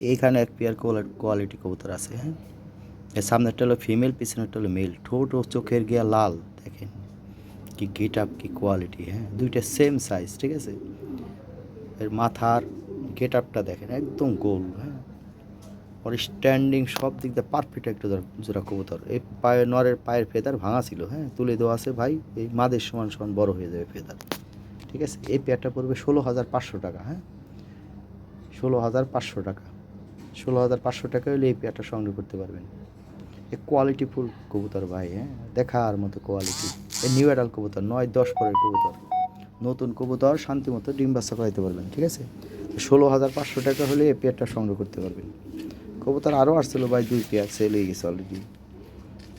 এইখানে এক pair quality কবুতর আছে হ্যাঁ? এর সামনেরটা হলো ফিমেল পিছনেরটা হলো মেল ঠোঁট ও চোখের গিয়া লাল, দেখেন। কি গেট আপ কি কোয়ালিটি হ্যাঁ? দুইটা সেম সাইজ ঠিক আছে? এর মাথার গেট আপটা দেখেন, একদম গোল হ্যাঁ? ওর স্ট্যান্ডিং সব দিক দিয়ে পারফেক্ট একটা জোড়া- কবুতর। এই পায়ের নরের পায়ের ফেদার ভাঙা ছিল হ্যাঁ? তুলে দেওয়া আছে ভাই, এই মাদের সমান সমান বড় হয়ে যাবে ফেদার ঠিক আছে? এই পেয়ারটা পড়বে ষোলো হাজার পাঁচশো টাকা হ্যাঁ? ষোলো হাজার পাঁচশো টাকা। ষোলো হাজার পাঁচশো টাকা হলে এই পেয়ারটা সংগ্রহ করতে পারবেন। এ কোয়ালিটি ফুল কবুতর ভাই হ্যাঁ? দেখার মতো কোয়ালিটি এ নিউ অ্যাডাল কবুতর, নয়, দশ পরের কবুতর। নতুন কবুতর, শান্তি মতো ডিম বাচ্চা করাইতে পারবেন, ঠিক আছে? ষোলো হাজার পাঁচশো টাকা হলে এই পেয়ারটা সংগ্রহ করতে পারবেন। কবুতর আরও আসছিল ভাই, দুই পেয়ার সেল হয়ে গেছে অলরেডি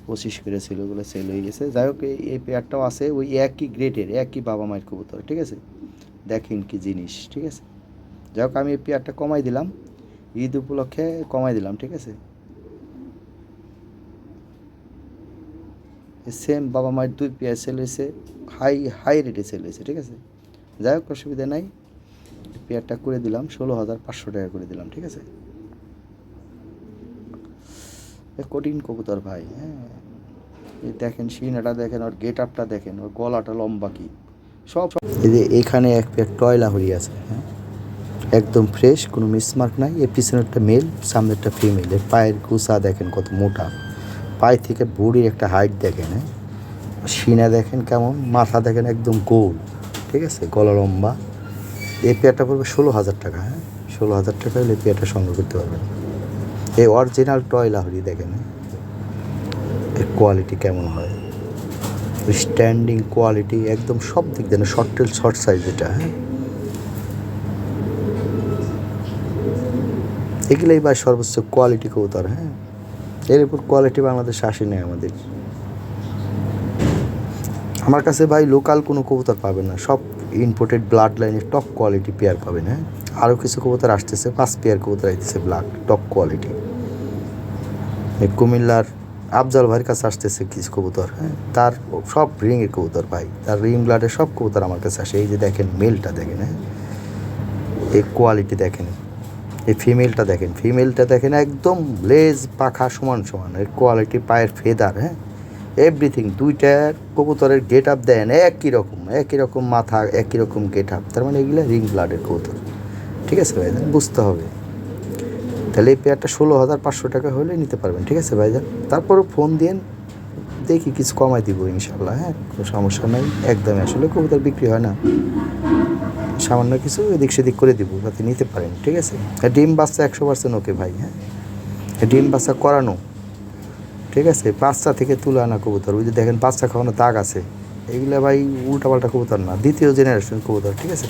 পঁচিশ করে ছিল ওগুলো সেল হয়ে গেছে। যাই হোক, এই- এই পেয়ারটাও আছে ওই একই গ্রেডের একই বাবা মায়ের কবুতর, ঠিক আছে? দেখেন কি জিনিস, ঠিক আছে? যাই হোক, আমি এই পেয়ারটা কমাই দিলাম। ঈদ উপলক্ষে কমাই দিলাম, ঠিক আছে? সেম বাবা মায়ের দুই পেয়ার সেল হয়েছে হাই হাই রেটে সেল হয়েছে, ঠিক আছে? যাই হোক, অসুবিধা নাই। পেয়ারটা করে দিলাম, ষোলো হাজার পাঁচশো টাকা করে দিলাম, ঠিক আছে? কঠিন কবুতর ভাই হ্যাঁ? দেখেন সিনাটা দেখেন, ওর গেট আপটা দেখেন, ওর গলাটা লম্বা কি? সব যে এখানে এক পেয়ার টয়লা হরি আছে হ্যাঁ? একদম ফ্রেশ কোনো মিসমার্ক নাই। এর পিছনেরটা মেল সামনেরটা ফিমেল এর পায়ের কুসা দেখেন কত মোটা। পায়ে থেকে বুড়ির একটা হাইট দেখেন হ্যাঁ? সিনা দেখেন কেমন, মাথা দেখেন একদম গোল, ঠিক আছে? গলা লম্বা। এই পেয়ারটা পড়বে ষোলো হাজার টাকা হ্যাঁ? ষোলো হাজার টাকা হলে পেয়ারটা সংগ্রহ করতে পারবেন। এই অরিজিনাল টয় লাহরি দেখেন হ্যাঁ? এর কোয়ালিটি কেমন হয়? স্ট্যান্ডিং কোয়ালিটি একদম সব দিক দিয়ে শর্ট টেল শর্ট সাইজ এটা হ্যাঁ? এগুলোই বা সর্বোচ্চ কোয়ালিটি কবুতর হ্যাঁ? এর উপর কোয়ালিটি বাংলাদেশে আসে নেই আমাদের। আমার কাছে ভাই লোকাল কোনো কবুতর পাবেন না, সব ইম্পোর্টেড ব্লাড লাইনের টপ কোয়ালিটি পেয়ার পাবেন হ্যাঁ? আরও কিছু কবুতর আসতেছে, পাঁচ পেয়ার কবুতর আসতেছে ব্লাড টপ কোয়ালিটি কুমিল্লার আফজাল ভাইয়ের কাছে আসতেছে কিছু কবুতর হ্যাঁ? তার সব রিংয়ের কবুতর ভাই, তার রিং ব্লাডের সব কবুতর আমার কাছে আসে। এই যে দেখেন মেলটা দেখেন হ্যাঁ? এই কোয়ালিটি দেখেন। এই ফিমেলটা দেখেন ফিমেলটা দেখেন একদম লেজ পাখা সমান সমান, এর কোয়ালিটি পায়ের ফেদার হ্যাঁ? এভরিথিং দুইটা কবুতরের গেট আপ দেন একই রকম একই রকম মাথা, একই রকম গেট আপ তার মানে এগুলো রিং ব্লাডের কবুতর। ঠিক আছে ভাইজান? বুঝতে হবে। তাহলে এই পেয়ারটা ষোলো হাজার পাঁচশো টাকা হলে নিতে পারবেন, ঠিক আছে ভাইজান? তারপরও ফোন দিন, দেখি কিছু কমাই দিব ইনশাল্লাহ হ্যাঁ? কোনো সমস্যা নাই, একদমই আসলে কবুতর বিক্রি হয় না। সামান্য কিছু এদিক সেদিক করে দিব, যাতে নিতে পারেন, ঠিক আছে? ডিম বাচ্চা একশো পার্সেন্ট ওকে ভাই হ্যাঁ? ডিম বাচ্চা করানো, ঠিক আছে? বাচ্চা থেকে তুলে আনা কবুতর, ওই যে দেখেন বাচ্চা খাওয়ানো দাগ আছে। এইগুলো ভাই উল্টাপাল্টা কবুতর না, দ্বিতীয় জেনারেশন কবুতর, ঠিক আছে?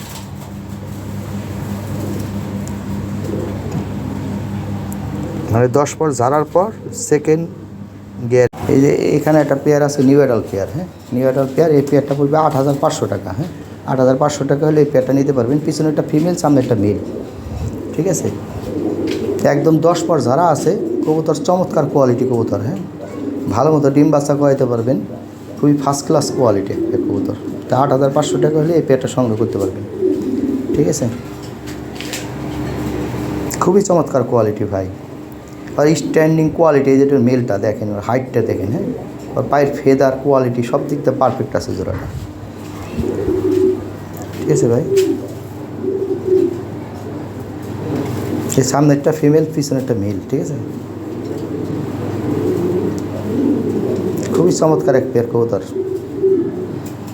মানে দশ পর ঝাড়ার পর সেকেন্ড গিয়ার এই যে এখানে একটা পেয়ার আছে নিউ অ্যাডাল পেয়ার হ্যাঁ? নিউ অ্যাডাল পেয়ার এই পেয়ারটা পড়বে আট হাজার পাঁচশো টাকা হ্যাঁ? আট হাজার পাঁচশো টাকা হলে এই পেয়ারটা নিতে পারবেন। পিছনে একটা ফিমেল সামনে একটা মেল ঠিক আছে? একদম দশ পর ঝাড়া আছে, কবুতর চমৎকার কোয়ালিটি কবুতর হ্যাঁ? ভালো মতো ডিম বাচ্চা করাইতে পারবেন। খুবই ফার্স্ট ক্লাস কোয়ালিটি এই কবুতর। তা আট হাজার পাঁচশো টাকা হলে এই পেয়ারটা সংগ্রহ করতে পারবেন। ঠিক আছে? খুবই চমৎকার কোয়ালিটি ভাই। আর স্ট্যান্ডিং কোয়ালিটি যেটা মেলটা দেখেন, ওর হাইটটা দেখেন হ্যাঁ? ওর পায়ের ফেদার কোয়ালিটি সব দিক দিয়ে পারফেক্ট আছে জোড়াটা। আছে ভাই। এই একটা ফিমেল পিছনে একটা মেল ঠিক আছে? খুবই চমৎকার এক পেয়ার কবুতর।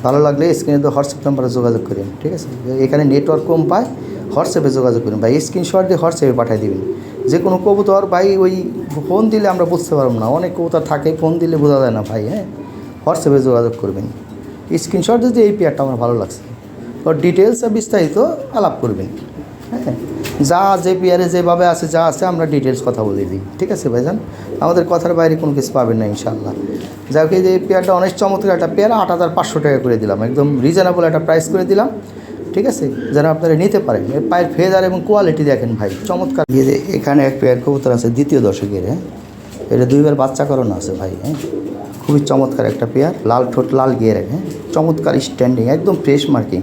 ভালো লাগলে স্ক্রিনে তো হোয়াটসঅ্যাপ নাম্বারে যোগাযোগ করেন, ঠিক আছে? এখানে নেটওয়ার্ক কম পায় হোয়াটসঅ্যাপে যোগাযোগ করুন। ভাই স্ক্রিনশট দিয়ে হোয়াটসঅ্যাপে পাঠিয়ে দেবেন। যে কোনো কবুতর, ভাই, ওই ফোন দিলে আমরা বুঝতে পারব না। অনেক কবুতর থাকে ফোন দিলে বোঝা যায় না ভাই হ্যাঁ? হোয়াটসঅ্যাপে যোগাযোগ করবেন। স্ক্রিনশট দিয়ে এই পেয়ারটা আমার ভালো লাগছে। ওর ডিটেলস বিস্তারিত আলাপ করবেন। হ্যাঁ? যা যে পেয়ারে যেভাবে আছে, যা আছে, আমরা ডিটেলস কথা বলে দিই। ঠিক আছে ভাইজান? আমাদের কথার বাইরে কোনো কিছু পাবেন না ইনশাল্লাহ যাই হোক, এই যে পেয়ারটা অনেক চমৎকার একটা পেয়ার আট হাজার পাঁচশো টাকা করে দিলাম। একদম রিজনেবল একটা প্রাইস করে দিলাম। ঠিক আছে? যেন আপনারা নিতে পারেন। এর পায়ের ফেদার এবং কোয়ালিটি দেখেন ভাই, চমৎকার। এই যে এখানে এক পেয়ার কবুতর আছে, দ্বিতীয় দশকের হ্যাঁ? এটা দুইবার বাচ্চা করানো আছে ভাই হ্যাঁ? খুবই চমৎকার একটা পেয়ার লাল ঠোঁট, লাল গিয়ে হ্যাঁ? চমৎকার স্ট্যান্ডিং একদম ফ্রেশ মার্কিং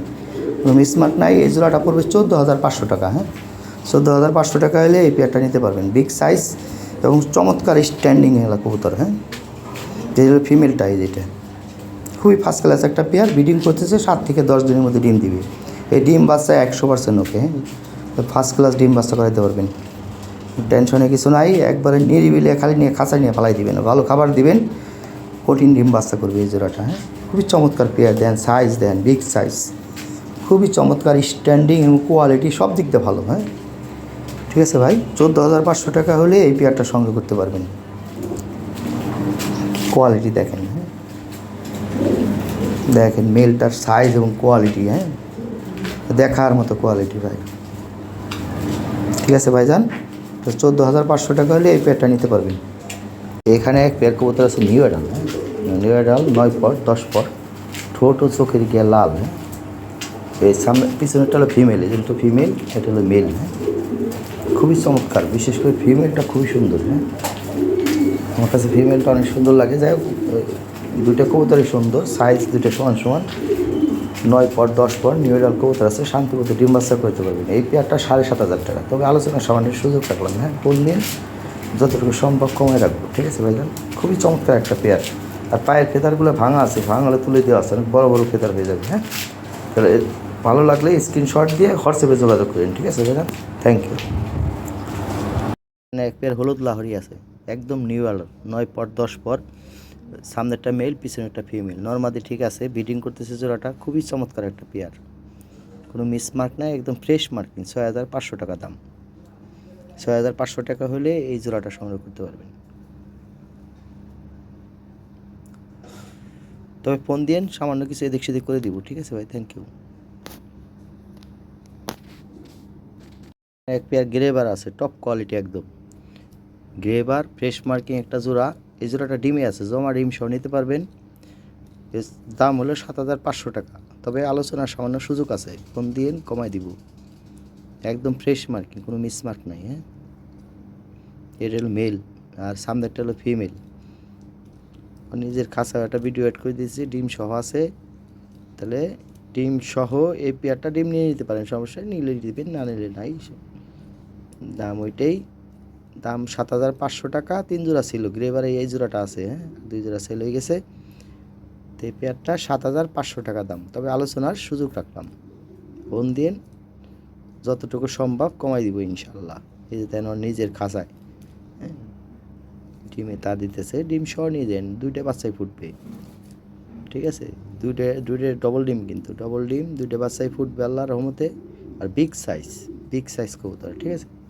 কোনো মিসমার্ক নাই, এই জোড়াটা পড়বে চোদ্দ হাজার পাঁচশো টাকা হ্যাঁ? চোদ্দ হাজার পাঁচশো টাকা হলে এই পেয়ারটা নিতে পারবেন। বিগ সাইজ এবং চমৎকার স্ট্যান্ডিং এলা কবুতর হ্যাঁ? যে হলো ফিমেল টাইজ এটা খুবই ফার্স্ট ক্লাস একটা পেয়ার ব্রিডিং করতেছে, সাত থেকে দশ দিনের মধ্যে ডিম দিবে। এই ডিম বাচ্চা একশো পার্সেন্ট ওকে হ্যাঁ? ফার্স্ট ক্লাস ডিম বাচ্চা করাইতে পারবেন। টেনশনে কিছু নাই, একবারে নিরিবিলে, খালি নিয়ে খাঁচা নিয়ে ফালাই দিবেন। ভালো খাবার দিবেন, কঠিন ডিম বাচ্চা করবে এই জোড়াটা হ্যাঁ? খুবই চমৎকার pair then size then big size খুবই চমৎকার স্ট্যান্ডিং এবং কোয়ালিটি সব দিক দিয়ে ভালো হ্যাঁ? ঠিক আছে ভাই, চোদ্দ হাজার পাঁচশো টাকা হলে এই পেয়ারটা সংগ্রহ করতে পারবেন। কোয়ালিটি দেখেন হ্যাঁ? দেখেন মেলটার সাইজ এবং কোয়ালিটি হ্যাঁ? দেখার মতো কোয়ালিটি ভাই। ঠিক আছে ভাইজান, তো চোদ্দ হাজার পাঁচশো টাকা হলে এই পেয়ারটা নিতে পারবেন। এখানে এক পেয়ার কবুতর আছে নিউ এডাল হ্যাঁ? নিউ এডাল নয় পর দশ পর ঠোঁট ও চোখের গিয়ে লাল হ্যাঁ? এই সামনে পিছনেরটা হলো ফিমেল তো ফিমেল এটা হলো মেল হ্যাঁ? খুবই চমৎকার, বিশেষ করে ফিমেলটা খুবই সুন্দর হ্যাঁ? আমার কাছে ফিমেলটা অনেক সুন্দর লাগে, যাই হোক দুইটা কবুতরই সুন্দর সাইজ দুইটা সমান সমান, নয় পর দশ পর নিউ এডাল কবুতর আছে শান্তিমতো ডিম বাচ্চা করতে পারবেন। এই পেয়ারটা সাড়ে সাত হাজার টাকা। তবে আলোচনা সামান্য সুযোগ রাখলাম হ্যাঁ? কোন দিন যতটুকু সম্ভব কমে রাখব, ঠিক আছে ভাইজান? খুবই চমৎকার একটা পেয়ার আর পায়ের ফেদারগুলো ভাঙা আছে ভাঙা হলে তুলে দেওয়া আছে, অনেক বড় বড় ফেদার হয়ে যাবে হ্যাঁ? তাহলে ভালো লাগলে স্ক্রিনশট দিয়ে হোয়াটসঅ্যাপে যোগাযোগ করেন, ঠিক আছে ভাইজান থ্যাংক ইউ এক পেয়ার হলুদ লাহরি আছে, একদম নিউ আলো, নয় পর দশ পর। সামনে একটা মেল পিছনে একটা ফিমেল নর্মাদি ঠিক আছে বিডিং করতেছে জোড়াটা, খুবই চমৎকার একটা পেয়ার কোনো মিসমার্ক নাই, একদম ফ্রেশ মার্কিং ছয় হাজার পাঁচশো টাকা দাম। ছয় হাজার পাঁচশো টাকা হলে এই জোড়াটা সংগ্রহ করতে পারবেন। তবে ফোন দিয়েন, সামান্য কিছু এদিক সেদিক করে দিব, ঠিক আছে ভাই? থ্যাংক ইউ এক পেয়ার গ্রেবার আছে টপ কোয়ালিটি একদম। গ্রেবার ফ্রেশ মার্কিং একটা জোড়া, এই জোড়াটা ডিমে আছে, জমা ডিম সহ নিতে পারবেন। দাম হলো সাত হাজার পাঁচশো টাকা। তবে আলোচনার সামান্য সুযোগ আছে ফোন দিয়ে কমাই দিব। একদম ফ্রেশ মার্কিং কোনো মিসমার্ক নাই হ্যাঁ? এটা হলো মেল আর সামনেরটা হলো ফিমেল নিজের খাঁচা একটা ভিডিও অ্যাড করে দিয়েছি, ডিম সহ আছে। তাহলে ডিম সহ এই পেয়ারটা ডিম নিয়ে নিতে পারেন, সমস্যা নিলে দিবেন, না নিলে নাই দাম ওইটাই। দাম সাত হাজার পাঁচশো টাকা, তিন জোড়া ছিল। গ্রেবারে এই জোড়াটা আছে হ্যাঁ? দুই জোড়া সেল হয়ে গেছে। তো এই পেয়ারটা সাত হাজার পাঁচশো টাকা দাম। তবে আলোচনার সুযোগ রাখলাম। ফোন দিন যতটুকু সম্ভব কমাই দিব ইনশাল্লাহ এই যে তেন নিজের খাঁচায় হ্যাঁ? ডিমে তা দিতেছে, ডিম সহ নিয়ে দেন দুইটা বাচ্চাই ফুটবে। ঠিক আছে? দুইটা দুইটা ডবল ডিম কিন্তু। ডবল ডিম, দুইটা বাচ্চাই ফুটবে আল্লাহর রহমতে। আর বিগ সাইজ বিগ সাইজ কবুতর, ঠিক আছে?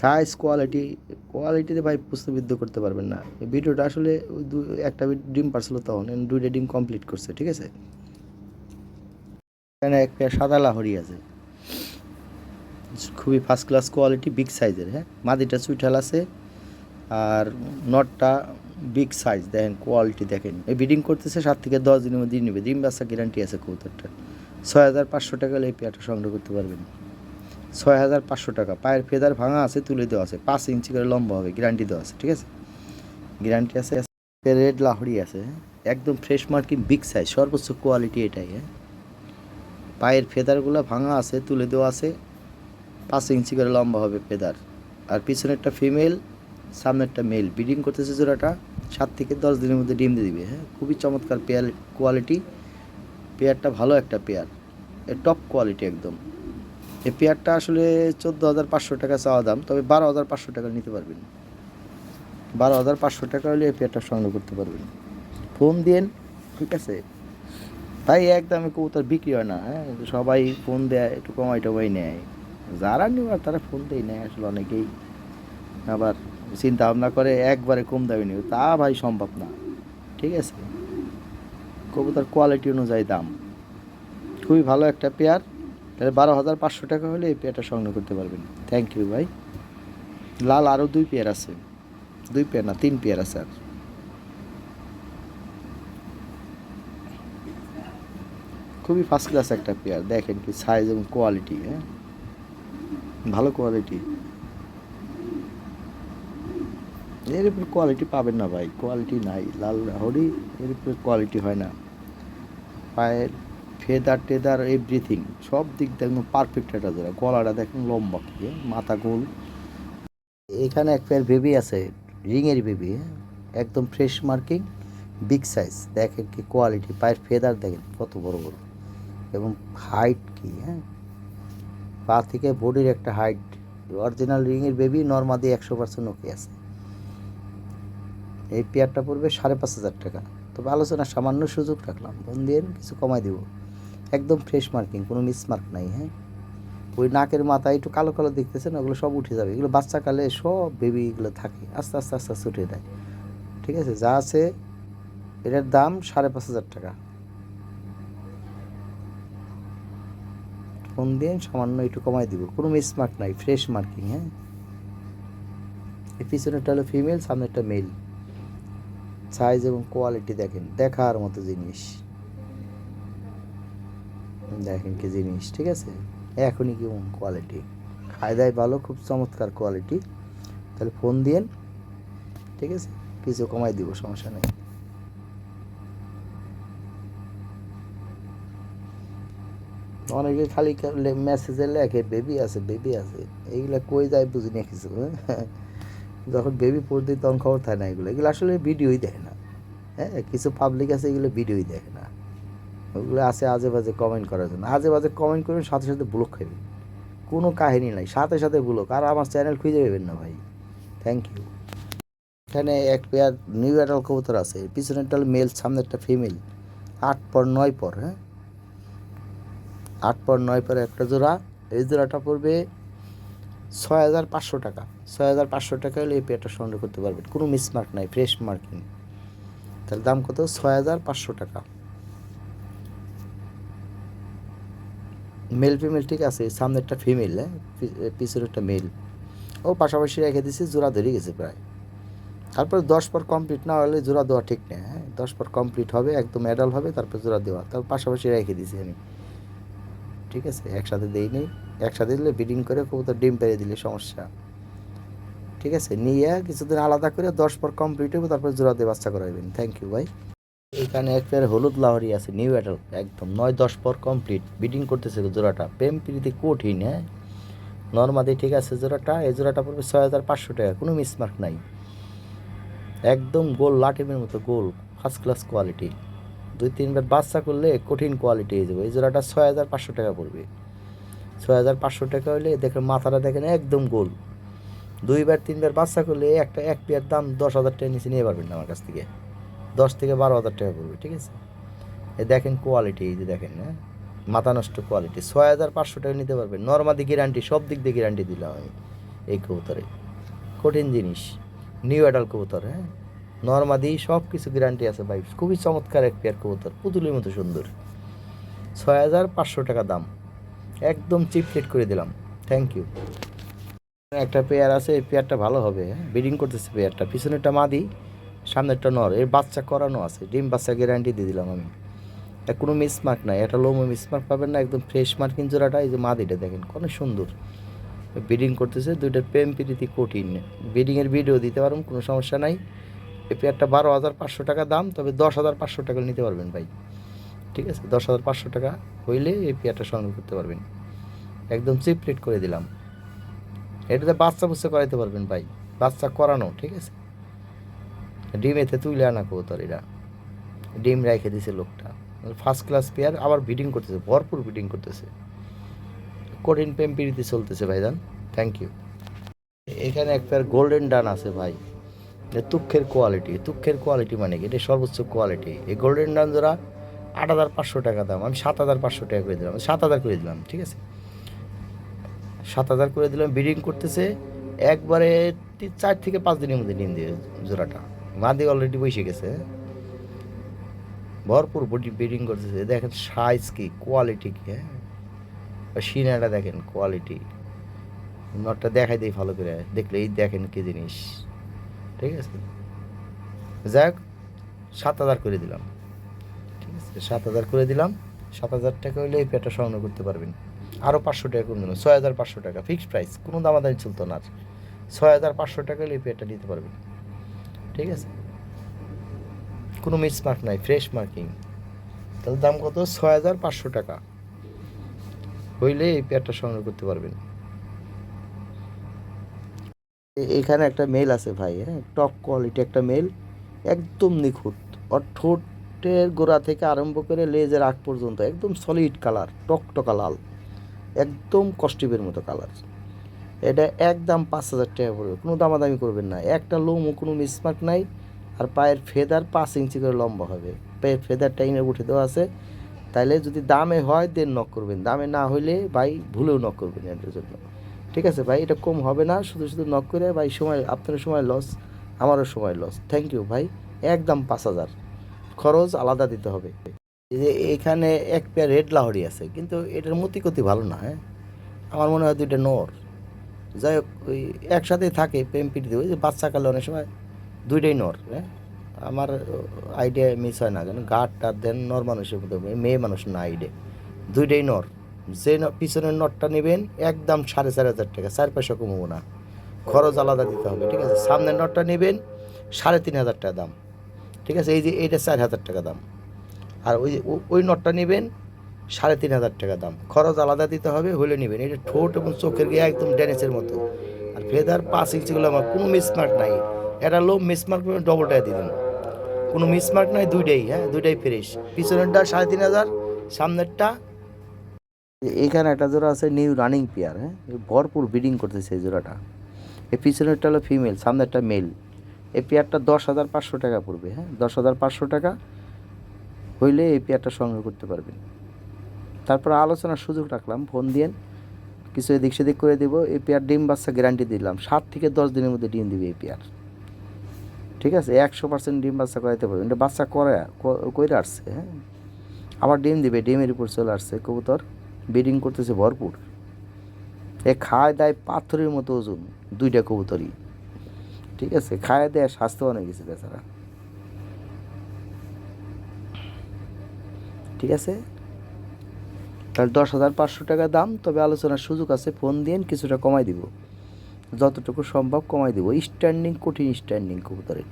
সাইজ কোয়ালিটি কোয়ালিটিতে ভাই প্রশ্নবিদ্ধ করতে পারবেন না। ভিডিওটা আসলে দু, একটা ডিম পার্সেল তখন দুইটা ডিম কমপ্লিট করছে, ঠিক আছে? এখানে এক পেয়ার সাদা লাহরি আছে। খুবই ফার্স্ট ক্লাস কোয়ালিটি বিগ সাইজের হ্যাঁ? মাদিটা সুইঠাল আছে, আর নটটা বিগ সাইজ দেখেন কোয়ালিটি দেখেন। এই ব্রিডিং করতেছে, সাত থেকে দশ দিনের মধ্যে নেবে। ডিম বাচ্চা গ্যারান্টি আছে কবুতরটা ছয় হাজার পাঁচশো টাকা এই পেয়ারটা সংগ্রহ করতে পারবেন। ছয় হাজার পাঁচশো টাকা। পায়ের ফেদার ভাঙা আছে, তুলে দেওয়া আছে। পাঁচ ইঞ্চি করে লম্বা হবে গ্যারান্টি দেওয়া আছে, ঠিক আছে? গ্যারান্টি আছে রেড লাহরি আছে? একদম ফ্রেশ মার্কিং বিগ সাইজ সর্বোচ্চ কোয়ালিটি এটাই হ্যাঁ? পায়ের ফেদারগুলো ভাঙা আছে, তুলে দেওয়া আছে, পাঁচ ইঞ্চি করে লম্বা হবে ফেদার। আর পিছনেরটা ফিমেল সামনেরটা মেল ব্রিডিং করতেছে জোড়াটা, সাত থেকে দশ দিনের মধ্যে ডিম দিয়ে দিবে হ্যাঁ? খুবই চমৎকার পেয়ার কোয়ালিটি পেয়ারটা ভালো একটা পেয়ার টপ কোয়ালিটি একদম। এই পেয়ারটা আসলে চোদ্দ হাজার পাঁচশো টাকা চাওয়া দাম, তবে বারো হাজার পাঁচশো টাকা নিতে পারবেন। বারো হাজার পাঁচশো টাকা হলে এই পেয়ারটা সংগ্রহ করতে পারবেন। ফোন দিয়েন ঠিক আছে? তাই একদমে কবুতর বিক্রি হয় না হ্যাঁ? সবাই ফোন দেয়, একটু কমাই টমাই নেয়। যারা নেওয়ার তারা ফোন দেয় নেয় আসলে অনেকেই আবার চিন্তা ভাবনা করে, একবারে কম দামে নেবে। তা ভাই সম্ভব না, ঠিক আছে? কবুতর কোয়ালিটি অনুযায়ী দাম। খুবই ভালো একটা পেয়ার। তাহলে বারো হাজার পাঁচশো টাকা হলে এই পেয়ারটা সংগ্রহ করতে পারবেন। থ্যাংক ইউ ভাই। লাল আরও দুই পেয়ার আছে। দুই পেয়ার না, তিন পেয়ার আছে আর। খুবই ফার্স্ট ক্লাস একটা পেয়ার। দেখেন কি সাইজ এবং কোয়ালিটি হ্যাঁ? ভালো কোয়ালিটি এর উপর কোয়ালিটি পাবেন না ভাই। কোয়ালিটি নাই। লাল হরি এর উপরে কোয়ালিটি হয় না। পায়ের ফেদার টেদার এভরিথিং সব দিক একদম পারফেক্ট একটা জোড়া গলাটা দেখেন লম্বা কি হ্যাঁ? মাথা গোল। এখানে এক পেয়ার বেবি আছে রিংয়ের বেবি একদম ফ্রেশ মার্কিং বিগ সাইজ দেখেন কি কোয়ালিটি পায়ের ফেদার দেখেন কত বড় বড়। এবং হাইট কি হ্যাঁ? পা থেকে বডির একটা হাইট অরিজিনাল রিংয়ের বেবি নর্মাদি একশো পার্সেন্ট ওকে আছে। এই পেয়ারটা পড়বে সাড়ে পাঁচ হাজার টাকা। তবে আলোচনা সামান্য সুযোগ রাখলাম। দিয়ে কিছু কমাই দিব। একদম ফ্রেশ মার্কিং কোনো মিসমার্ক নাই হ্যাঁ? ওই নাকের মাথায় একটু কালো কালো দেখতেছেন, ওগুলো সব উঠে যাবে। এগুলো বাচ্চাকালে সব বেবি এগুলো থাকে, আস্তে আস্তে আস্তে আস্তে উঠে দেয় ঠিক আছে? যা আছে, এটার দাম সাড়ে পাঁচ হাজার টাকা। ফোন দিয়ে সামান্য একটু কমাই দিব, কোনো মিসমার্ক নাই ফ্রেশ মার্কিং হ্যাঁ? পিছনেরটা হলো ফিমেল সামনেরটা মেল সাইজ এবং কোয়ালিটি দেখেন, দেখার মতো জিনিস। দেখেন কি জিনিস, ঠিক আছে? এখনই কেমন কোয়ালিটি খায় দায় ভালো, খুব চমৎকার কোয়ালিটি তাহলে ফোন দিয়েন, ঠিক আছে? কিছু কমাই দিব, সমস্যা নেই। অনেকে খালি মেসেজে লেখে, বেবি আছে বেবি আছে। এইগুলা কই যায় বুঝি না কিছু হ্যাঁ? যখন বেবি পড়তে তখন খবর থাকে না এগুলো। এগুলো আসলে ভিডিওই দেখে না হ্যাঁ? কিছু পাবলিক আছে, এগুলো ভিডিওই দেখে না। ওগুলো আছে আজে বাজে কমেন্ট করার জন্য। আজে বাজে কমেন্ট করবেন, সাথে সাথে ব্লক খাবেন কোনো কাহিনী নাই, সাথে সাথে ব্লক আর আমার চ্যানেল খুঁজে পাবেন না ভাই। থ্যাংক ইউ এখানে এক পেয়ার নিউ অ্যাডাল কবুতর আছে। পিছনেরটা মেল সামনে একটা ফিমেল আট পর নয় পর হ্যাঁ? আট পর নয় পর একটা জোড়া। এই জোড়াটা পড়বে ছয় হাজার পাঁচশো টাকা। ছয় হাজার পাঁচশো টাকা হলে এই পেয়ারটা সংগ্রহ করতে পারবেন। কোনো মিসমার্ক নাই ফ্রেশ মার্কিং তাহলে দাম কত? ছয় হাজার পাঁচশো টাকা। মেল ফিমেল ঠিক আছে, সামনেরটা ফিমেল হ্যাঁ একটা মেল ও পাশাপাশি রেখে দিয়েছি, জোড়া ধরে গেছে প্রায়। তারপর দশ পর কমপ্লিট না হলে জোড়া দেওয়া ঠিক নেই হ্যাঁ দশ পর কমপ্লিট হবে, একদম অ্যাডাল হবে, তারপর জোড়া দেওয়া। তারপর পাশাপাশি রেখে দিয়েছি আমি। ঠিক আছে, একসাথে দেই নেই, একসাথে দিলে বিডিং করে কবুতর ডিম পেরে দিলে সমস্যা। ঠিক আছে, নিয়ে কিছুদিন আলাদা করে দশ পর কমপ্লিট হবে তারপর জোড়া দিয়ে বাচ্চা করাবেন থ্যাংক ইউ ভাই এখানে এক পেয়ার হলুদ লাহরি আছে নিউ অ্যাডাল একদম। নয়, দশ পর কমপ্লিট বিডিং করতেছে জোড়াটা। প্রেম প্রীতি কঠিন হ্যাঁ? নর্মাদি ঠিক আছে জোড়াটা, এই জোড়াটা পড়বে ছয় হাজার পাঁচশো টাকা, কোনো মিসমার্ক নাই। একদম গোল, লাটিমের মতো গোল ফার্স্ট ক্লাস কোয়ালিটি দুই, তিনবার বাচ্চা করলে কঠিন কোয়ালিটি হয়ে যাবে। এই জোড়াটা ছয় হাজার পাঁচশো টাকা পড়বে। ছয় হাজার পাঁচশো টাকা হলে দেখেন মাথাটা দেখেন একদম গোল। দুইবার, তিনবার বাচ্চা করলে একটা, এক পেয়ার দাম দশ হাজার টাকা নিচে নিয়ে পারবেন আমার কাছ থেকে। দশ থেকে বারো হাজার টাকা পড়বে, ঠিক আছে? এই দেখেন কোয়ালিটি এই যে দেখেন হ্যাঁ? মাথা নষ্ট কোয়ালিটি ছয় হাজার পাঁচশো টাকা নিতে পারবেন নর্মাদি গ্যারান্টি সব দিক দিয়ে গ্যারান্টি দিলাম আমি এই কবুতরে। কঠিন জিনিস। নিউ অ্যাডাল কবুতর হ্যাঁ? নর্মাদি সব কিছু গ্যারান্টি আছে ভাই। খুবই চমৎকার এক পেয়ার কবুতর, পুতুলের মতো সুন্দর। ছয় হাজার পাঁচশো টাকা দাম। একদম চিপ রেট করে দিলাম। থ্যাংক ইউ একটা পেয়ার আছে, এই পেয়ারটা ভালো হবে হ্যাঁ? ব্রিডিং করতেছে পেয়ারটা পিছনেরটা মাদি। সামনেরটা নর, এর বাচ্চা করানো আছে, ডিম বাচ্চা গ্যারান্টি দিয়ে দিলাম আমি। এর কোনো মিসমার্ক নাই, এটা লোমো মিসমার্ক পাবেন না, একদম ফ্রেশ মার্কিং জোড়াটা এই যে মাদিটা দেখেন অনেক সুন্দর। ব্রিডিং করতেছে দুইটার প্রেম প্রীতি কঠিন। ব্রিডিংয়ের ভিডিও দিতে পারুন, কোনো সমস্যা নাই। এই পেয়ারটা বারো হাজার পাঁচশো টাকা দাম, তবে দশ হাজার পাঁচশো টাকা নিতে পারবেন ভাই। ঠিক আছে, দশ হাজার পাঁচশো টাকা হইলে এই পেয়ারটা সংগ্রহ করতে পারবেন। একদম চিপ রেট করে দিলাম। এটাতে বাচ্চা বুচ্চা করাইতে পারবেন ভাই, বাচ্চা করানো, ঠিক আছে? ডিম এতে তুলে আনা কবুতর এরা। ডিম রেখে দিছে লোকটা। ফার্স্ট ক্লাস পেয়ার আবার বিডিং করতেছে, ভরপুর বিডিং করতেছে। কঠিন প্রেম পিড়িতে চলতেছে ভাইজান। থ্যাংক ইউ এখানে এক পেয়ার গোল্ডেন ডান আছে ভাই। তুক্ষের কোয়ালিটি তুক্ষের কোয়ালিটি মানে কি? এটা সর্বোচ্চ কোয়ালিটি এই গোল্ডেন ডান জোড়া আট হাজার পাঁচশো টাকা দাম। আমি সাত হাজার পাঁচশো টাকা করে দিলাম। সাত হাজার করে দিলাম, ঠিক আছে? সাত হাজার করে দিলাম ব্রিডিং করতেছে। একবারে চার থেকে পাঁচ দিনের মধ্যে ডিম দিয়ে জোড়াটা। মাদি অলরেডি বসে গেছে। ভরপুর বডি ব্রিডিং করতেছে। দেখেন সাইজ কি কোয়ালিটি কি হ্যাঁ? সিনাটা দেখেন কোয়ালিটি নটটা দেখাই দিই ভালো করে। দেখলে এই দেখেন কি জিনিস। ঠিক আছে? যাক, সাত হাজার করে দিলাম। ঠিক আছে? সাত হাজার করে দিলাম। সাত হাজার টাকা হলে এই পেটা সংগ্রহ করতে পারবেন। আরও পাঁচশো টাকা কমে দিলাম। ছয় হাজার পাঁচশো টাকা। ফিক্সড প্রাইস কোনো দামাদামি চলতো না ছয় হাজার পাঁচশো টাকা হলে এই পেটা নিতে পারবেন। ঠিক আছে? কোনো মিসমার্ক নাই, ফ্রেশ মার্কিং। তাহলে দাম কত? ছয় হাজার পাঁচশো টাকা। হইলে এই পেয়ারটা সংগ্রহ করতে পারবেন। এখানে একটা মেল আছে ভাই হ্যাঁ? টপ কোয়ালিটি একটা মেল একদম নিখুঁত। ওর ঠোঁটের গোড়া থেকে আরম্ভ করে লেজের আগ পর্যন্ত একদম সলিড কালার টকটকা লাল। একদম কস্টিপের মতো কালার এটা একদম পাঁচ হাজার টাকা পড়বে। কোনো দামাদামি করবেন না। একটা লোমও কোনো মিসমার্ক নাই, আর পায়ের ফেদার পাঁচ ইঞ্চি করে লম্বা হবে। পায়ের ফেদার টাইনে উঠে দেওয়া আছে। তাইলে যদি দামে হয় দেন নক করবেন। দামে না হইলে ভাই ভুলেও নক করবেন এটার জন্য। ঠিক আছে ভাই? এটা কম হবে না। শুধু শুধু নক করে ভাই সময় আপনার সময় লস আমারও সময় লস থ্যাংক ইউ ভাই। একদম পাঁচ হাজার। খরচ আলাদা দিতে হবে। যে এখানে এক পেয়ার রেড লাহরি আছে। কিন্তু এটার মতি গতি ভালো না হ্যাঁ? আমার মনে হয় দুইটা নর। যাই হোক, ওই একসাথেই থাকে প্রেম পিটিতে ওই যে বাচ্চাকালে অনেক সময় দুইটাই নর হ্যাঁ? আমার আইডিয়া মিস হয় না কেন গাঢ় টার দেন নর মানুষের মতো মেয়ে মানুষ না আইডিয়া দুইটাই নর। যে পিছনের নটটা নেবেন, একদম সাড়ে চার হাজার টাকা, চার পয়সা কমবো না। খরচ আলাদা দিতে হবে, ঠিক আছে? সামনের নটটা নেবেন, সাড়ে তিন হাজার টাকা দাম, ঠিক আছে? এই যে, এইটা চার হাজার টাকা দাম। আর ওই ওই নটটা নেবেন সাড়ে তিন হাজার টাকা দাম। খরচ আলাদা দিতে হবে, হলে নেবেন। এটা ঠোঁট এবং চোখের গিয়ে একদম ড্যানেসের মতো। আর ফেদার পাঁচ ইঞ্চিগুলো আমার, কোনো মিসমার্ক নাই। এটা লো মিসমার্ক ডবলটাই দিলেন কোনো মিসমার্ক নাই, দুইটাই হ্যাঁ দুইটাই ফ্রেশ পিছনেরটা সাড়ে তিন হাজার, সামনেরটা এখানে একটা জোড়া আছে নিউ রানিং পেয়ার হ্যাঁ? ভরপুর ব্রিডিং করতেছে এই জোড়াটা। এই পিছনেরটা হলো ফিমেল সামনেরটা মেল এই পেয়ারটা দশ হাজার পাঁচশো টাকা পড়বে হ্যাঁ? দশ হাজার পাঁচশো টাকা হইলে এই পেয়ারটা সংগ্রহ করতে পারবেন। তারপর আলোচনার সুযোগ রাখলাম, ফোন দিয়ে কিছু এদিক সেদিক করে দেব এই পেয়ার ডিম বাচ্চা গ্যারান্টি দিলাম, সাত থেকে দশ দিনের মধ্যে ডিম দিবে এই পেয়ার ঠিক আছে? একশো পার্সেন্ট ডিম বাচ্চা করাইতে পারবে। এটা বাচ্চা করে, কইরে আসছে হ্যাঁ? আবার ডিম দিবে, ডিমের উপর চলে আসছে, কবুতর ব্রিডিং করতেছে ভরপুর। এ খায় দেয় পাথরের মতো ওজন, দুইটা কবুতরই। ঠিক আছে? খায় দেয় স্বাস্থ্যবান হয়ে গেছে বেচারা। ঠিক আছে? তাহলে দশ হাজার পাঁচশো টাকা দাম, তবে আলোচনার সুযোগ আছে, ফোন দিন কিছুটা কমাই দিব। যতটুকু সম্ভব কমাই দিব। স্ট্যান্ডিং, কঠিন স্ট্যান্ডিং কবুতরের।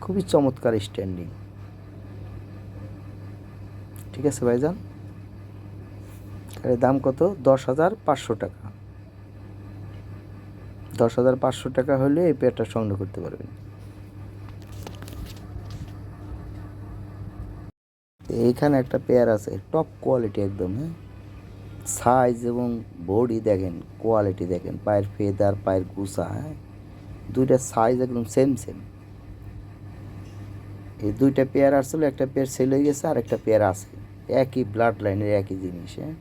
খুবই চমৎকার স্ট্যান্ডিং। ঠিক আছে ভাইজান? তাহলে দাম কত? দশ হাজার পাঁচশো টাকা। দশ হাজার পাঁচশো টাকা হলে এই পেয়ারটা সংগ্রহ করতে পারবেন। এইখানে একটা পেয়ার আছে, টপ কোয়ালিটি একদম হ্যাঁ? সাইজ এবং বডি দেখেন, কোয়ালিটি দেখেন, পায়ের ফেদার, পায়ের গুসা হ্যাঁ? দুইটা সাইজ একদম সেম সেম এই দুইটা পেয়ার আসলে একটা পেয়ার সেল হয়ে গেছে আর একটা পেয়ার আছে। একই ব্লাড লাইনের একই জিনিস হ্যাঁ?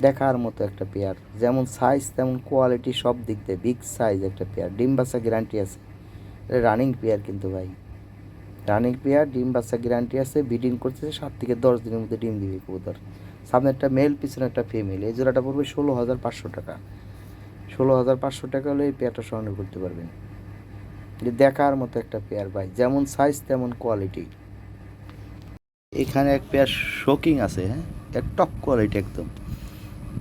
দেখার মতো একটা পেয়ার যেমন সাইজ তেমন কোয়ালিটি সব দিক দিয়ে বিগ সাইজ একটা পেয়ার ডিম বাচ্চা গ্যারান্টি আছে। রানিং পেয়ার কিন্তু ভাই। রানিং পেয়ার ডিম বাচ্চা গ্যারান্টি আছে ব্রিডিং করতেছে, সাত থেকে দশ দিনের মধ্যে ডিম দিবে কবুতর। সামনে একটা মেল পিছনে একটা ফিমেল এই জোড়াটা পড়বে ষোলো হাজার পাঁচশো টাকা। ষোলো হাজার পাঁচশো টাকা হলে এই পেয়ারটা সংগ্রহ করতে পারবেন। এটা দেখার মতো একটা পেয়ার ভাই, যেমন সাইজ তেমন কোয়ালিটি এখানে এক পেয়ার শোকিং আছে হ্যাঁ? এক টপ কোয়ালিটি একদম।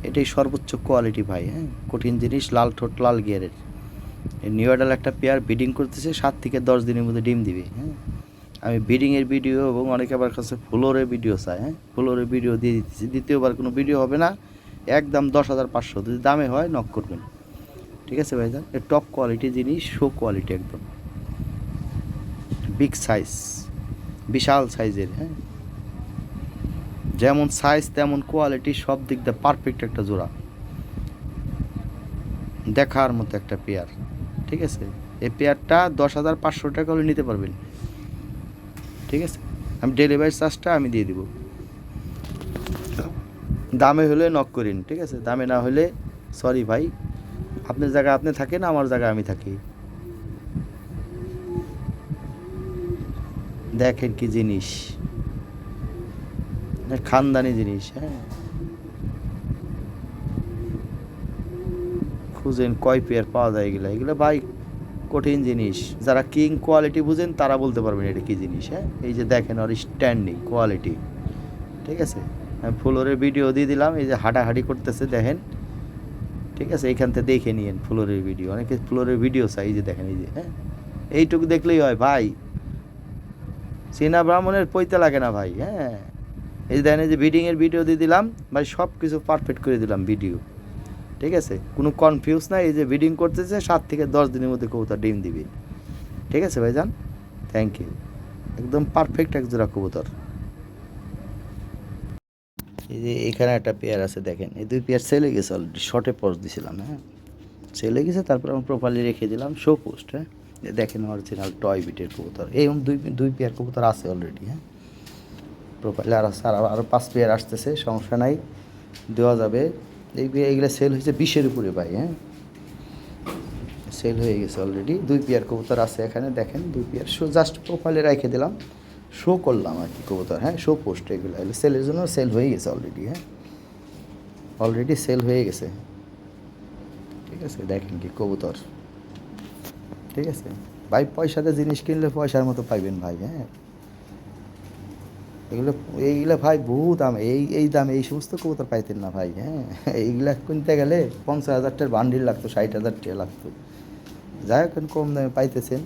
এটাই সর্বোচ্চ কোয়ালিটি ভাই হ্যাঁ? কঠিন জিনিস, লাল ঠোঁট, লাল গিয়ারের নিউডাল একটা পেয়ার ব্রিডিং করতেছে, সাত থেকে দশ দিনের মধ্যে ডিম দিবে হ্যাঁ? আমি ব্রিডিংয়ের ভিডিও এবং অনেকে আবার কাছে ফ্লোরের ভিডিও চাই হ্যাঁ? ফ্লোরের ভিডিও দিয়ে দিতেছি। দ্বিতীয়বার কোনো ভিডিও হবে না। একদম দশ হাজার পাঁচশো। যদি দামে হয় নক করবেন। ঠিক আছে, ভাইজান? এর টপ কোয়ালিটি জিনিস শো কোয়ালিটি একদম। বিগ সাইজ বিশাল সাইজের হ্যাঁ? যেমন সাইজ তেমন কোয়ালিটি সব দিক দিয়ে পারফেক্ট একটা জোড়া। দেখার মতো একটা পেয়ার ঠিক আছে? এই পেয়ারটা দশ হাজার পাঁচশো টাকা হলে নিতে পারবেন। ঠিক আছে? আমি ডেলিভারি চার্জটা আমি দিয়ে দিব। দামে হলে নক করিন, ঠিক আছে? দামে না হলে সরি ভাই, আপনার জায়গায় আপনি থাকেন, আমার জায়গায় আমি থাকি। দেখেন কি জিনিস। খানদানি জিনিস হ্যাঁ। খুঁজেন কয় পেয়ার পাওয়া যায় এগুলো। এগুলো ভাই কঠিন জিনিস। যারা কিং কোয়ালিটি বুঝেন, তারা বলতে পারবেন এটা কী জিনিস হ্যাঁ? এই যে দেখেন, ওর স্ট্যান্ডিং কোয়ালিটি ঠিক আছে? আমি ফ্লোরের ভিডিও দিয়ে দিলাম, এই যে হাঁটাহাঁটি করতেছে, দেখেন। ঠিক আছে? এইখান থেকে দেখে নিয়েন ফ্লোরের ভিডিও অনেকে ফ্লোরের ভিডিও চাই যে দেখেন, এই যে হ্যাঁ? এইটুকু দেখলেই হয়, ভাই। চীনা ব্রাহ্মণের পৈতে লাগে না, ভাই হ্যাঁ? এই যে দেখেন, এই যে বিডিংয়ের ভিডিও দিয়ে দিলাম, ভাই সব কিছু পারফেক্ট করে দিলাম ভিডিও ঠিক আছে? কোনো কনফিউজ নাই, এই যে বিডিং করতেছে, সাত থেকে দশ দিনের মধ্যে কবুতর ডিম দিবে। ঠিক আছে ভাইজান? থ্যাংক ইউ একদম পারফেক্ট এক জোড়া কবুতর। এই যে এখানে একটা পেয়ার আছে, দেখেন। এই দুই পেয়ার সেলে গেছে অলরেডি শর্টে পোস্ট দিছিলাম হ্যাঁ? সেলে গেছে, তারপর আমি প্রপারলি রেখে দিলাম শো পোস্ট হ্যাঁ? দেখেন অরিজিনাল টয় বিটের কবুতর। এই দুই দুই পেয়ার কবুতর আছে অলরেডি হ্যাঁ? প্রোফাইলে আর আছে, আর আরও পাঁচ পেয়ার আসতেছে, সমস্যা নাই। দেওয়া যাবে। এই এইগুলো সেল হয়েছে বিশের উপরে ভাই হ্যাঁ? সেল হয়ে গেছে অলরেডি দুই পেয়ার কবুতর আছে এখানে, দেখেন, দুই পেয়ার শো জাস্ট প্রোফাইলে রেখে দিলাম। শো করলাম আর কি কবুতর হ্যাঁ? শো পোস্ট এগুলো। এগুলো সেলের জন্য সেল হয়ে গেছে অলরেডি হ্যাঁ? অলরেডি সেল হয়ে গেছে। ঠিক আছে, দেখেন কি কবুতর। ঠিক আছে? ভাই, পয়সাতে জিনিস কিনলে পয়সার মতো পাইবেন ভাই হ্যাঁ? এগুলো, এইগুলো ভাই বহু দাম, এই এই দামে, এই সমস্ত কবুতর পাইতেন না ভাই হ্যাঁ? এইগুলা কিনতে গেলে পঞ্চাশ হাজারটার বান্ডিল লাগতো, ষাট হাজার টাকা লাগতো। যাই হোক কম দামে পাইতেছেন।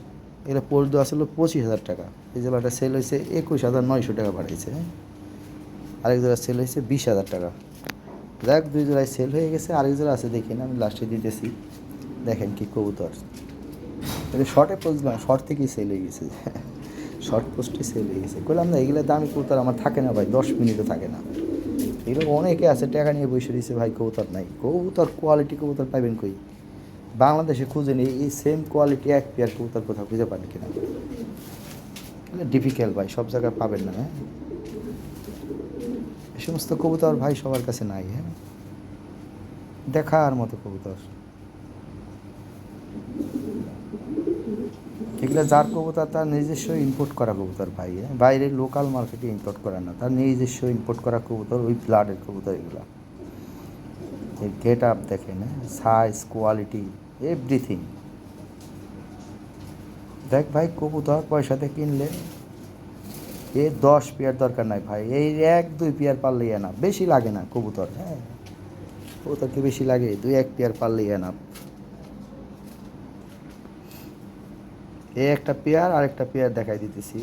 এগুলো পড়তো আসলে পঁচিশ হাজার টাকা। এই জোড়াটা সেল হয়েছে একুশ হাজার নয়শো টাকা বাড়াইছে হ্যাঁ? আরেক জোড়া সেল হয়েছে বিশ হাজার টাকা। যাই হোক, দুই জোড়ায় সেল হয়ে গেছে, আরেক জোড়া আছে, দেখি না, আমি লাস্টে দিতেছি। দেখেন কি কবুতর। এটা শর্টে না শর্ট থেকেই সেল হয়ে গেছে। শর্ট পোস্টে সেল হয়ে গেছে। বললাম না এগুলো দামি কবুতর আমার থাকে না ভাই, দশ মিনিটও থাকে না। এগুলো অনেকে আছে, টাকা নিয়ে বসে রয়েছে, ভাই, কবুতর নাই। কবুতর কোয়ালিটি কবুতর পাইবেন কই? বাংলাদেশে খুঁজে নেই, এই সেম কোয়ালিটি এক পেয়ার কবুতর কোথাও খুঁজে পান কিনা? ডিফিকাল্ট ভাই, সব জায়গায় পাবেন না হ্যাঁ? এই সমস্ত কবুতর ভাই সবার কাছে নাই হ্যাঁ? দেখার মতো কবুতর। এগুলো যার কবুতর, তার নিজস্ব ইম্পোর্ট করা কবুতর ভাই হ্যাঁ? বাইরে লোকাল মার্কেটে ইম্পোর্ট করা না। তার নিজস্ব ইম্পোর্ট করা কবুতর, ওই ব্লাডের কবুতর এগুলো। এই গেট আপ দেখেন সাইজ কোয়ালিটি এভরিথিং দেখ ভাই, কবুতর পয়সাতে কিনলে এ দশ পেয়ার দরকার নাই ভাই। এই এক, দুই পেয়ার পারলেই না বেশি লাগে না কবুতর হ্যাঁ? কবুতরকে বেশি লাগে, দুই, এক পেয়ার পারলেই না এই একটা পেয়ার, আর একটা পেয়ার দেখাই দিতেছি।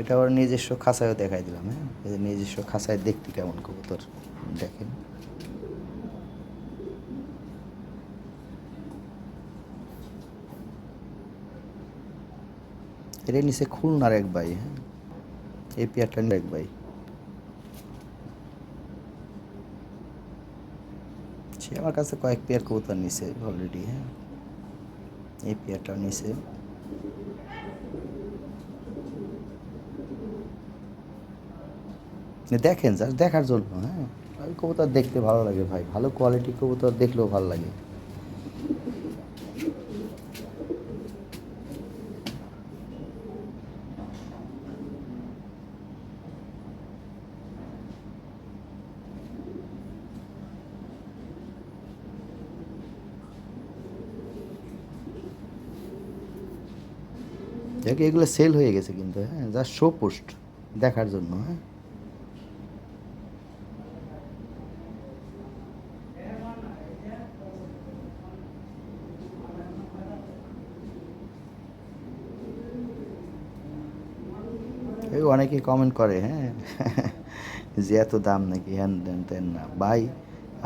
এটা আবার নিজস্ব খাঁচায়ও দেখাই দিলাম হ্যাঁ? নিজস্ব খাঁচায় দেখতে কেমন কবুতর, দেখেন। এটা নিচে খুলনার এক ভাই হ্যাঁ? এই পেয়ারটা এক ভাই। সে আমার কাছে কয়েক পেয়ার কবুতর নিছে অলরেডি হ্যাঁ? এই পেয়ারটাও নিছে। দেখেন স্যার দেখার জন্য হ্যাঁ? কবুতর দেখতে ভালো লাগে ভাই। ভালো কোয়ালিটি কবুতর দেখলেও ভালো লাগে দেখ এগুলো সেল হয়ে গেছে কিন্তু হ্যাঁ? জাস্ট শো পোস্ট দেখার জন্য হ্যাঁ? অনেকে কমেন্ট করে হ্যাঁ? যে এত দাম নাকি? হ্যান তেন না। ভাই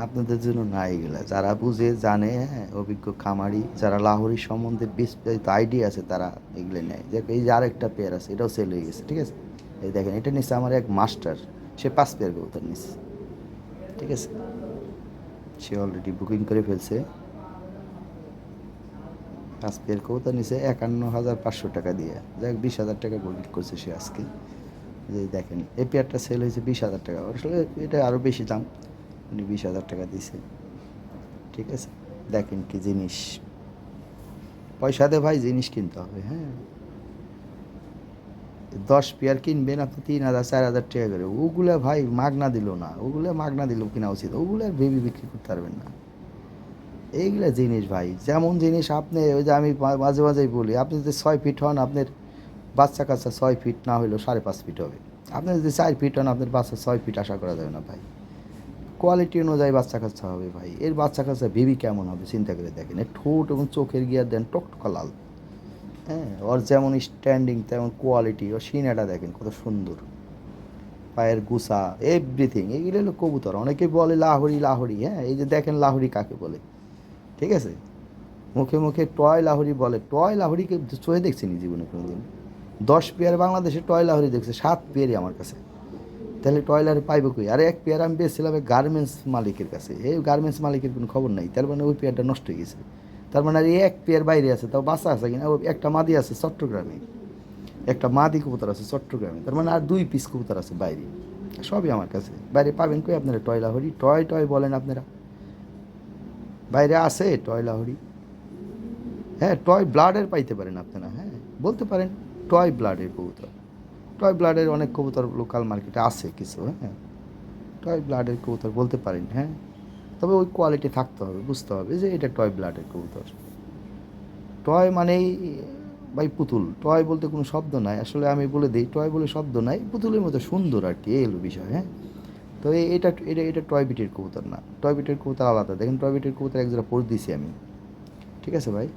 আপনাদের জন্য না এগুলা। যারা বুঝে, জানে হ্যাঁ অভিজ্ঞ খামারি, যারা লাহোরি সম্বন্ধে বিস্তারিত আইডিয়া আছে, তারা এগুলো নেয়। যে এই যে আরেকটা পেয়ার আছে, এটাও সেল হয়ে গেছে, ঠিক আছে? এই দেখেন, এটা নিচ্ছে আমার এক মাস্টার সে পাঁচ পেয়ার কবুতর নিচ্ছে, ঠিক আছে? সে অলরেডি বুকিং করে ফেলছে। পাঁচ পেয়ার কবুতর নিছে একান্ন হাজার পাঁচশো টাকা দিয়ে। যাক, বিশ হাজার টাকা বুকিং করছে সে আজকে। যে দেখেন, এই পেয়ারটা সেল হয়েছে বিশ হাজার টাকা। আসলে এটা আরও বেশি দাম। উনি বিশ হাজার টাকা দিছে। ঠিক আছে? দেখেন কি জিনিস। পয়সাতে ভাই, জিনিস কিনতে হবে হ্যাঁ? দশ পেয়ার কিনবেন আপনি তিন হাজার, চার হাজার টাকা করে। ওগুলো ভাই মাগনা দিল না। ওগুলো মাগনা দিল কিনা উচিত? ওগুলো আর ভেবে বিক্রি করতে পারবেন না। এইগুলা জিনিস ভাই, যেমন জিনিস আপনি, ওই যে আমি মাঝে মাঝেই বলি, আপনি যদি ছয় ফিট হন, আপনার বাচ্চা কাচ্চা ছয় ফিট না হলেও সাড়ে পাঁচ ফিট হবে। আপনি যদি চার ফিট হন, আপনার বাচ্চা ছয় ফিট আশা করা যাবে না ভাই। কোয়ালিটি অনুযায়ী বাচ্চা কাচ্চা হবে ভাই। এর বাচ্চা কাচ্চা বেবি কেমন হবে, চিন্তা করে দেখেন। এর ঠোঁট এবং চোখের গিয়ার দেন টকটকা লাল। হ্যাঁ ওর যেমন স্ট্যান্ডিং তেমন কোয়ালিটি ওর সিনাটা দেখেন কত সুন্দর। পায়ের গুসা এভরিথিং এগুলো হলো কবুতর। অনেকে বলে লাহরি লাহরি হ্যাঁ এই যে দেখেন লাহরি কাকে বলে। ঠিক আছে? মুখে মুখে টয় লাহরি বলে। টয় লাহরিকে চোখে দেখছেনি জীবনে কোনোদিন। দশ পেয়ার বাংলাদেশে টয় লাহরি দেখছে, সাত পেয়ারই আমার কাছে। তাহলে টয় লাহরি পাইবো কই? আরে এক পেয়ার আমি বেচছিলাম গার্মেন্টস মালিকের কাছে। এই গার্মেন্টস মালিকের কোনো খবর নাই। তার মানে ওই পেয়ারটা নষ্ট হয়ে গেছে। তার মানে আর এক পেয়ার বাইরে আছে, তাও বাসা আছে কিনা? একটা মাদি আছে চট্টগ্রামে। একটা মাদি কবুতর আছে চট্টগ্রামে। তার মানে আর দুই পিস কবুতর আছে বাইরে। সবই আমার কাছে। বাইরে পাবেন কই আপনারা? টয়লা লাহরি টয় টয় বলেন আপনারা। বাইরে আছে টয়লা লাহরি হ্যাঁ টয় ব্লাডের পাইতে পারেন আপনারা। হ্যাঁ বলতে পারেন টয় ব্লাডের কবুতর। টয় ব্লাডের অনেক কবুতর লোকাল মার্কেটে আছে কিছু হ্যাঁ। টয় ব্লাডের কবুতর বলতে পারেন হ্যাঁ। তবে ওই কোয়ালিটি থাকতে হবে, বুঝতে হবে যে এটা টয় ব্লাডের কবুতর। টয় মানেই, ভাই, পুতুল। টয় বলতে কোনো শব্দ নাই। আসলে আমি বলে দিই টয় বলে শব্দ নাই, পুতুলের মতো সুন্দর আর কি এলো বিষয় হ্যাঁ। তো এটা এটা এটা টয় বিটের কবুতর না। টয় বিটের কবুতর আলাদা। দেখেন টয় বিটের কবুতর একজোড়া পড়ে দিছি আমি। ঠিক আছে ভাই?